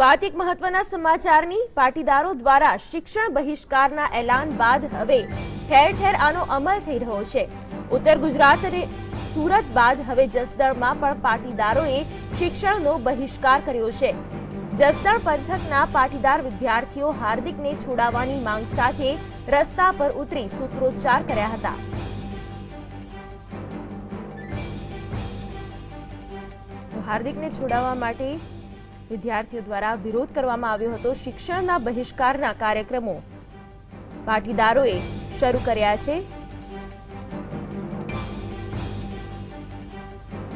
વાત એક મહત્વના સમાચારની. પાટીદારો દ્વારા શિક્ષણ બહિષ્કારના એલાન બાદ હવે ઠેર ઠેર આનો અમલ થઈ રહ્યો છે. ઉત્તર ગુજરાત અને સુરત બાદ હવે જસદણમાં પણ પાટીદારોએ શિક્ષણનો બહિષ્કાર કર્યો છે. જસદણ પંથકના પાટીદાર વિદ્યાર્થીઓ હાર્દિકને છોડાવવાની માંગ સાથે રસ્તા પર ઉતરી સૂત્રોચ્ચાર કર્યા હતા. હાર્દિકને છોડાવવા માટે વિદ્યાર્થીઓ દ્વારા વિરોધ કરવામાં આવ્યો હતો શિક્ષણના બહિષ્કારના કાર્યક્રમો. પાટીદારોએ શરૂ કર્યા છે.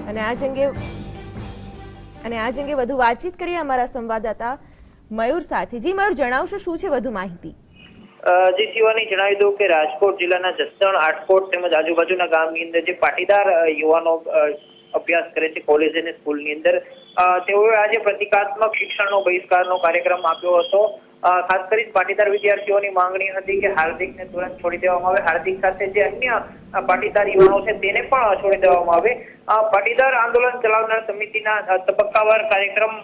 અને આ અંગે, અને આ અંગે વધુ વાતચીત કરીએ અમારા સંવાદદાતા મયુર સાથે. જી મયુર, જણાવશો શું છે વધુ માહિતી? જી, શિવાની જણાવી દઉં કે રાજકોટ જિલ્લાના જસણ, આટકોટ તેમજ આજુબાજુના ગામની અંદર જે પાટીદાર યુવાનો અભ્યાસ કરે છે કોલેજ અને સ્કૂલની અંદર. તેઓએ આજે પ્રતિકાત્મક શિક્ષણનો બહિષ્કારનો કાર્યક્રમ આપ્યો હતો. ખાસ કરીને પાટીદાર વિદ્યાર્થીઓની માંગણી હતી કે હાર્દિકને તુરંત છોડી દેવામાં આવે. હાર્દિક સાથે જે અન્ય પાટીદાર યુવાનો છે તેને પણ છોડી દેવામાં આવે. પાટીદાર આંદોલન ચલાવનાર સમિતિના તબક્કાવાર કાર્યક્રમ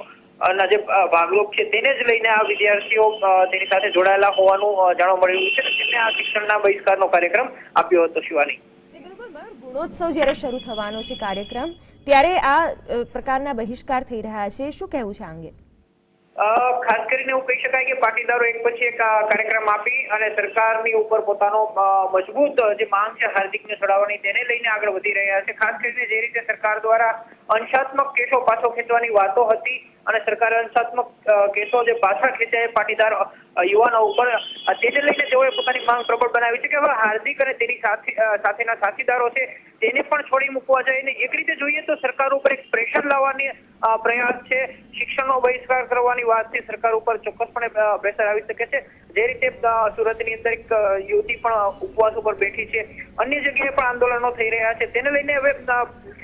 ના જે ભાગરૂપ છે. તેને જ લઈને આ વિદ્યાર્થીઓ તેની સાથે જોડાયેલા હોવાનું જાણવા મળી રહ્યું છે. તેમને આ શિક્ષણના બહિષ્કારનો કાર્યક્રમ આપ્યો હતો શિવાની. જી બિલકુલ ગુણોત્સવ જ્યારે શરૂ થવાનો છે કાર્યક્રમ, ત્યારે આ પ્રકારના બહિષ્કાર થઈ રહ્યા છે. શું કહેવું છે આ અંગે? ખાસ કરીને એવું કહી શકાય કે પાટીદારો એક પછી એક કાર્યક્રમ આપી અને સરકારની ઉપર પોતાનો મજબૂત, જે માંગ છે હાર્દિકને છોડાવવાની તેને લઈને આગળ વધી રહ્યા છે. ખાસ કરીને જે રીતે સરકાર દ્વારા અંશાત્મક કેસો પાછો ખેંચવાની વાતો હતી અને સરકારે હિંસાત્મક કેસો જે પાછા ખેંચાય પાટીદાર યુવાનો ઉપર તેને લઈને તેઓએ પોતાની માંગ પ્રબળ બનાવી છે કે હવે હાર્દિક અને તેની સાથી સાથેના સાથીદારો છે તેને પણ છોડી મૂકવા જાય અને એક રીતે જોઈએ તો સરકાર ઉપર એક પ્રેશર લાવવાની પ્રયાસ છે. શિક્ષણનો બહિષ્કાર કરવાની વાત છે. સરકાર ઉપર ચોક્કસપણે પ્રેશર આવી શકે છે. જે રીતે સુરતની અંદર એક યુવતી પણ ઉપવાસ ઉપર બેઠી છે. અન્ય જગ્યાએ પણ આંદોલનો થઈ રહ્યા છે. તેને લઈને હવે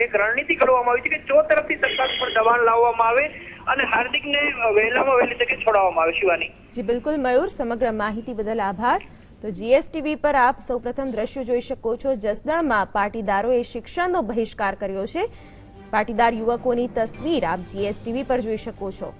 એક રણનીતિ ઘડવામાં આવી છે કે ચો તરફથી સરકાર ઉપર દબાણ લાવવામાં આવે અને હાર્દિકને વહેલામાં વહેલી તકે છોડાવવામાં આવે, શિવાની. જી, બિલકુલ, મયુર, સમગ્ર માહિતી બદલ આભાર. તો જીએસટીવી પર આપ સૌપ્રથમ દ્રશ્યો જોઈ શકો છો. જસદણમાં પાટીદારોએ શિક્ષણનો બહિષ્કાર કર્યો છે. પાટીદાર યુવકોની તસવીર આપ જીએસટીવી પર જોઈ શકો છો.